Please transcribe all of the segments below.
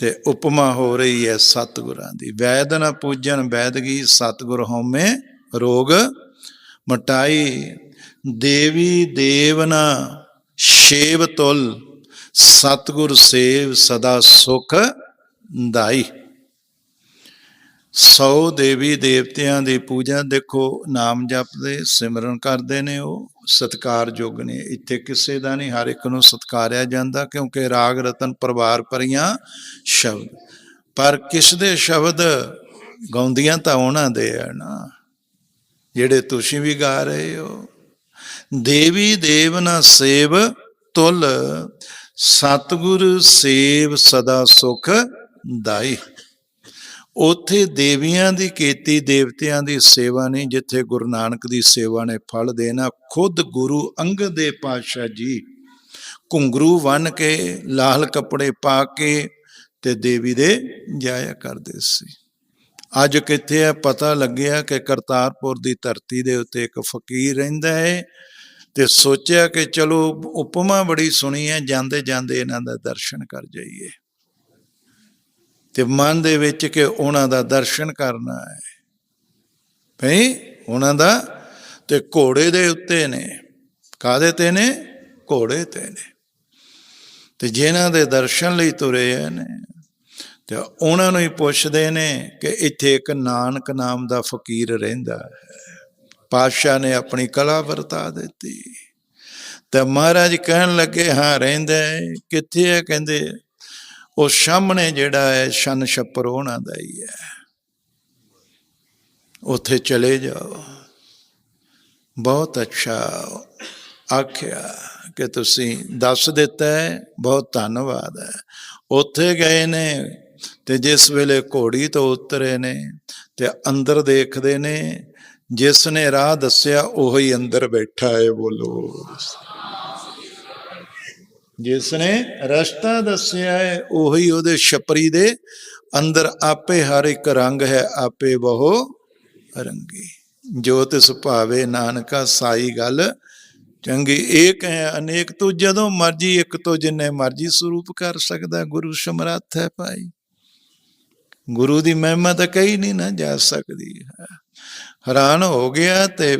ਤੇ ਉਪਮਾ ਹੋ ਰਹੀ ਹੈ ਸਤਿਗੁਰਾਂ ਦੀ। ਵੈਦ ਨਾ ਪੂਜਨ ਵੈਦਗੀ ਸਤਿਗੁਰ ਹਉਮੈ ਰੋਗ ਮਟਾਈ। ਦੇਵੀ ਦੇਵਨਾ ਸ਼ੇਵ ਤੁਲ ਸਤਿਗੁਰ ਸੇਵ ਸਦਾ ਸੁਖ ਦਾਈ। ਸੌ ਦੇਵੀ ਦੇਵਤਿਆਂ ਦੀ ਪੂਜਾ ਦੇਖੋ, ਨਾਮ ਜਪਦੇ, ਸਿਮਰਨ ਕਰਦੇ ਨੇ ਉਹ। ਸਤਿਕਾਰਯੋਗ ਨੇ। ਇੱਥੇ ਕਿਸੇ ਦਾ ਨਹੀਂ, ਹਰ ਇੱਕ ਨੂੰ ਸਤਿਕਾਰਿਆ ਜਾਂਦਾ ਕਿਉਂਕਿ ਰਾਗ, ਰਤਨ, ਪਰਿਵਾਰ ਪਰੀਆਂ ਸ਼ਬਦ। ਪਰ ਕਿਸ ਦੇ ਸ਼ਬਦ ਗਾਉਂਦੀਆਂ ਤਾਂ ਉਹਨਾਂ ਦੇ ਆ ਨਾ। ਜਿਹੜੇ ਤੁਸੀਂ ਵੀ ਗਾ ਰਹੇ ਹੋ। ਦੇਵੀ, ਦੇਵ ਨਾ ਸੇਵ ਤੁਲ, ਸਤਿਗੁਰ ਸੇਵ ਸਦਾ ਸੁਖ ਦਾਈ। ਉਥੇ ਦੇਵੀਆਂ ਦੀ ਕੀਤੀ, ਦੇਵਤਿਆਂ ਦੀ ਸੇਵਾ ਨਹੀਂ, ਜਿੱਥੇ ਗੁਰੂ ਨਾਨਕ ਦੀ ਸੇਵਾ ਨੇ ਫਲ ਦੇਣਾ। ਖੁਦ ਗੁਰੂ ਅੰਗਦ ਦੇ ਪਾਤਸ਼ਾਹ ਜੀ ਘੁੰਗਰੂ ਬਨ ਕੇ, ਲਾਲ ਕੱਪੜੇ ਪਾ ਕੇ ਤੇ ਦੇਵੀ ਦੇ ਜਾਇਆ ਕਰਦੇ ਸੀ। ਅੱਜ ਕਿੱਥੇ ਆ, ਪਤਾ ਲੱਗਿਆ ਕਿ ਕਰਤਾਰਪੁਰ ਦੀ ਧਰਤੀ ਦੇ ਉੱਤੇ ਇੱਕ ਫਕੀਰ ਰਹਿੰਦਾ ਹੈ ਤੇ ਸੋਚਿਆ ਕਿ ਚਲੋ, ਉਪਮਾ ਬੜੀ ਸੁਣੀ ਹੈ ਜਾਂਦੇ ਜਾਂਦੇ ਇਹਨਾਂ ਦਾ ਦਰਸ਼ਨ ਕਰ ਜਾਈਏ। ਤੇ ਮਨ ਦੇ ਵਿੱਚ ਕਿ ਉਹਨਾਂ ਦਾ ਦਰਸ਼ਨ ਕਰਨਾ ਹੈ। ਭਈ ਉਹਨਾਂ ਦਾ ਤੇ ਘੋੜੇ ਦੇ ਉੱਤੇ ਨੇ। ਕਾਦੇ ਤੇ ਨੇ? ਘੋੜੇ ਤੇ ਨੇ। ਤੇ ਜਿਨ੍ਹਾਂ ਦੇ ਦਰਸ਼ਨ ਲਈ ਤੁਰੇ ਨੇ, ਤੇ ਉਹਨਾਂ ਨੂੰ ਹੀ ਪੁੱਛਦੇ ਨੇ ਕਿ ਇੱਥੇ ਇੱਕ ਨਾਨਕ ਨਾਮ ਦਾ ਫਕੀਰ ਰਹਿੰਦਾ ਹੈ। ਪਾਤਸ਼ਾਹ ਨੇ ਆਪਣੀ ਕਲਾ ਵਰਤਾ ਦਿੱਤੀ। ਤੇ ਮਹਾਰਾਜ ਕਹਿਣ ਲੱਗੇ, ਹਾਂ, ਰਹਿੰਦਾ ਹੈ। ਕਿੱਥੇ ਹੈ? ਕਹਿੰਦੇ ਉਹ ਸਾਹਮਣੇ ਜਿਹੜਾ ਹੈ ਸ਼ਨ ਛੱਪਰ ਉਹਨਾਂ ਦਾ ਹੀ ਹੈ। ਉੱਥੇ ਚਲੇ ਜਾਓ। ਬਹੁਤ ਅੱਛਾ ਆਖਿਆ ਕਿ ਤੁਸੀਂ ਦੱਸ ਦਿੱਤਾ ਹੈ, ਬਹੁਤ ਧੰਨਵਾਦ ਹੈ। ਉੱਥੇ ਗਏ ਨੇ ਤੇ ਜਿਸ ਵੇਲੇ ਘੋੜੀ ਤੋਂ ਉਤਰੇ ਨੇ ਤੇ ਅੰਦਰ ਦੇਖਦੇ ਨੇ, ਜਿਸ ਨੇ ਰਾਹ ਦੱਸਿਆ, ਉਹੀ ਅੰਦਰ ਬੈਠਾ ਹੈ, ਬੋਲੋ। ਜਿਸ ਨੇ ਰਸਤਾ ਦੱਸਿਆ ਹੈ, ਉਹੀ ਉਹਦੇ ਛਪਰੀ ਦੇ ਅੰਦਰ ਆਪੇ ਹਰ ਇੱਕ ਰੰਗ ਹੈ, ਆਪੇ ਬਹੁ ਰੰਗੀ। ਜੋ ਤਿਸ ਭਾਵੇ ਨਾਨਕਾ, ਸਾਈ ਗੱਲ ਚੰਗੀ। ਏਕ ਹੈ ਅਨੇਕ ਤੂੰ ਜਦੋਂ ਮਰਜ਼ੀ, ਇੱਕ ਤੋਂ ਜਿੰਨੇ ਮਰਜ਼ੀ ਸਰੂਪ ਕਰ ਸਕਦਾ, ਗੁਰੂ ਸਮਰੱਥ ਹੈ ਭਾਈ। ਗੁਰੂ ਦੀ ਮਹਿਮਾ ਤਾਂ ਕਹੀ ਨਹੀਂ ਨਾ ਜਾ ਸਕਦੀ ਹੈਰਾਨ ਹੋ ਗਿਆ ਤੇ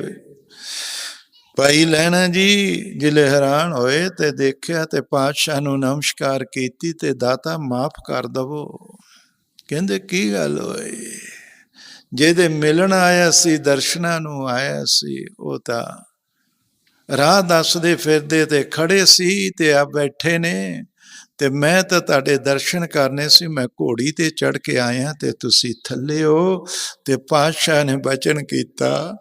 ਭਾਈ ਲੈਣਾ ਜੀ, ਜਿਲੇ ਹੈਰਾਨ ਹੋਏ ਤੇ ਦੇਖਿਆ ਤੇ ਪਾਤਸ਼ਾਹ ਨੂੰ ਨਮਸਕਾਰ ਕੀਤੀ ਤੇ ਦਾਤਾ ਮਾਫ ਕਰ ਦਵੋ। ਕਹਿੰਦੇ, ਕੀ ਗੱਲ ਹੋਈ? ਜਿਹਦੇ ਮਿਲਣ ਆਇਆ ਸੀ, ਦਰਸ਼ਨਾਂ ਨੂੰ ਆਇਆ ਸੀ, ਉਹ ਤਾਂ ਰਾਹ ਦੱਸਦੇ ਫਿਰਦੇ ਤੇ ਖੜੇ ਸੀ ਤੇ ਆ ਬੈਠੇ ਨੇ। ਤੇ ਮੈਂ ਤਾਂ ਤੁਹਾਡੇ ਦਰਸ਼ਨ ਕਰਨੇ ਸੀ, ਮੈਂ ਘੋੜੀ ਤੇ ਚੜ ਕੇ ਆਇਆ ਤੇ ਤੁਸੀਂ ਥੱਲੇ ਹੋ ਤੇ ਪਾਤਸ਼ਾਹ ਨੇ ਬਚਨ ਕੀਤਾ।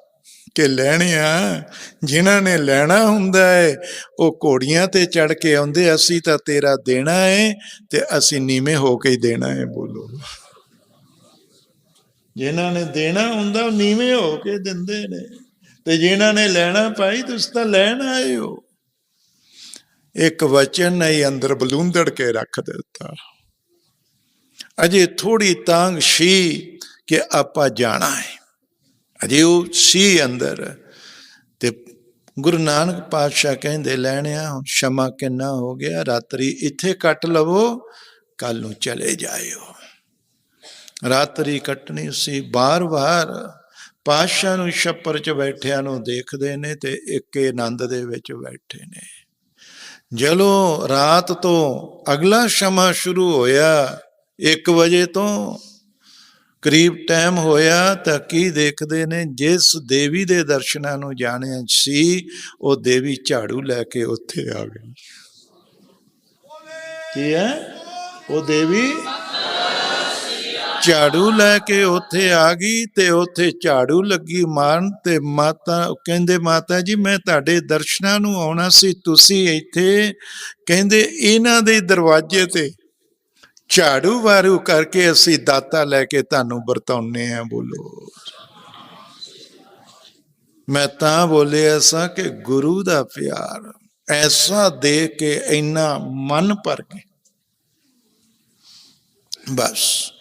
ਕਿ ਲੈਣਿਆ, ਜਿਨ੍ਹਾਂ ਨੇ ਲੈਣਾ ਹੁੰਦਾ ਹੈ ਉਹ ਘੋੜੀਆਂ ਤੇ ਚੜ ਕੇ ਆਉਂਦੇ, ਅਸੀਂ ਤਾਂ ਤੇਰਾ ਦੇਣਾ ਹੈ ਤੇ ਅਸੀਂ ਨੀਵੇਂ ਹੋ ਕੇ ਹੀ ਦੇਣਾ ਹੈ ਬੋਲੋ। ਜਿਨ੍ਹਾਂ ਨੇ ਦੇਣਾ ਹੁੰਦਾ ਨੀਵੇਂ ਹੋ ਕੇ ਦਿੰਦੇ ਨੇ। ਤੇ ਜਿਨ੍ਹਾਂ ਨੇ ਲੈਣਾ ਭਾਈ, ਤੁਸੀਂ ਤਾਂ ਲੈਣ ਆਏ ਹੋ। ਇੱਕ ਵਚਨ ਨਹੀਂ ਅੰਦਰ ਬਲੂੰਦੜ ਕੇ ਰੱਖ ਦਿੱਤਾ। ਅਜੇ ਥੋੜੀ ਤਾਂਗ ਸੀ ਕਿ ਆਪਾਂ ਜਾਣਾ ਹੈ ਅਜੇ ਉਹ ਸੀ ਅੰਦਰ ਤੇ ਗੁਰੂ ਨਾਨਕ ਪਾਤਸ਼ਾਹ ਕਹਿੰਦੇ ਲੈਣਿਆ ਹੁਣ ਸ਼ਮਾ ਕਿੰਨਾ ਹੋ ਗਿਆ, ਰਾਤਰੀ ਇੱਥੇ ਕੱਟ ਲਵੋ ਕੱਲ ਨੂੰ ਚਲੇ ਜਾਇਓ। ਰਾਤਰੀ ਕੱਟਣੀ ਸੀ, ਬਾਰ-ਬਾਰ ਪਾਤਸ਼ਾਹ ਨੂੰ ਛੱਪਰ 'ਚ ਬੈਠਿਆਂ ਨੂੰ ਦੇਖਦੇ ਨੇ ਤੇ ਇੱਕੇ ਆਨੰਦ ਦੇ ਵਿੱਚ ਬੈਠੇ ਨੇ। ਜਦੋਂ ਰਾਤ ਤੋਂ ਅਗਲਾ ਸ਼ਮਾ ਸ਼ੁਰੂ ਹੋਇਆ 1 ਵਜੇ ਤੋਂ ਕਰੀਬ ਟਾਈਮ ਹੋਇਆ ਤਾਂ ਕੀ ਦੇਖਦੇ ਨੇ, ਜਿਸ ਦੇਵੀ ਦੇ ਦਰਸ਼ਨਾਂ ਨੂੰ ਜਾਣਿਆ ਸੀ, ਉਹ ਦੇਵੀ ਝਾੜੂ ਲੈ ਕੇ ਉੱਥੇ ਆ ਗਈ ਕੀ ਹੈ? ਉਹ ਦੇਵੀ ਝਾੜੂ ਲੈ ਕੇ ਉੱਥੇ ਆ ਗਈ ਤੇ ਉੱਥੇ ਝਾੜੂ ਲੱਗੀ ਮਾਰਨ ਤੇ ਮਾਤਾ, ਕਹਿੰਦੇ, ਮਾਤਾ ਜੀ, ਮੈਂ ਤੁਹਾਡੇ ਦਰਸ਼ਨਾਂ ਨੂੰ ਆਉਣਾ ਸੀ, ਤੁਸੀਂ ਇੱਥੇ, ਕਹਿੰਦੇ, ਇਹਨਾਂ ਦੇ ਦਰਵਾਜ਼ੇ ਤੇ ਝਾੜੂ ਵਾਰੂ ਕਰਕੇ ਅਸੀਂ ਦਾਤਾ ਲੈ ਕੇ ਤੁਹਾਨੂੰ ਵਰਤਾਉਨੇ ਆ ਬੋਲੋ। ਮੈਂ ਤਾਂ ਬੋਲਿਆ ਸਾਂ ਕਿ ਗੁਰੂ ਦਾ ਪਿਆਰ ਐਸਾ ਦੇ ਕੇ ਇੰਨਾ ਮਨ ਭਰ ਕੇ। ਬਸ,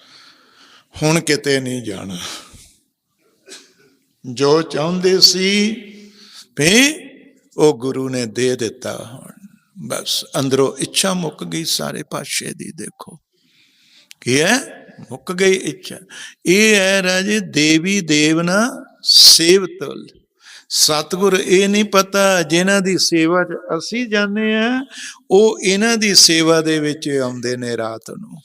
ਹੁਣ ਕਿਤੇ ਨਹੀਂ ਜਾਣਾ। ਜੋ ਚਾਹੁੰਦੇ ਸੀ ਵੀ ਉਹ ਗੁਰੂ ਨੇ ਦੇ ਦਿੱਤਾ ਹੁਣ। ਬਸ, ਅੰਦਰੋਂ ਇੱਛਾ ਮੁੱਕ ਗਈ ਸਾਰੇ ਪਾਸ਼ੇ ਦੀ, ਦੇਖੋ। ਕੀ ਹੈ? ਮੁੱਕ ਗਈ ਇੱਛਾ। ਇਹ ਹੈ ਰਾਜੇ, ਦੇਵੀ ਦੇਵਨਾ ਸੇਵਤਲ ਸਤਿਗੁਰ ਇਹ ਨਹੀਂ ਪਤਾ ਜਿਨ੍ਹਾਂ ਦੀ ਸੇਵਾ 'ਚ ਅਸੀਂ ਜਾਂਦੇ ਆ ਉਹ ਇਹਨਾਂ ਦੀ ਸੇਵਾ ਦੇ ਵਿੱਚ ਆਉਂਦੇ ਨੇ ਰਾਤ ਨੂੰ।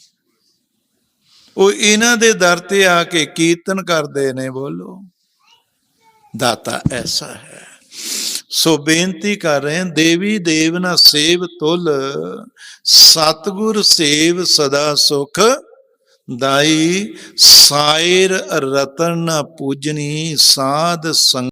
ਉਹ ਇਹਨਾਂ ਦੇ ਦਰ ਤੇ ਆ ਕੇ ਕੀਰਤਨ ਕਰਦੇ ਨੇ, ਬੋਲੋ। ਦਾਤਾ ਐਸਾ ਹੈ। ਸੋ ਬੇਨਤੀ ਕਰ ਰਹੇ ਹਾਂ, ਦੇਵੀ ਨਾ ਸੇਵ ਤੁਲ, ਸਤਗੁਰ ਸੇਵ ਸਦਾ ਸੁਖ, ਦਾਈ ਸਾਇਰ ਰਤਨ ਨ ਪੂਜਨੀ ਸਾਧ ਸੰਗ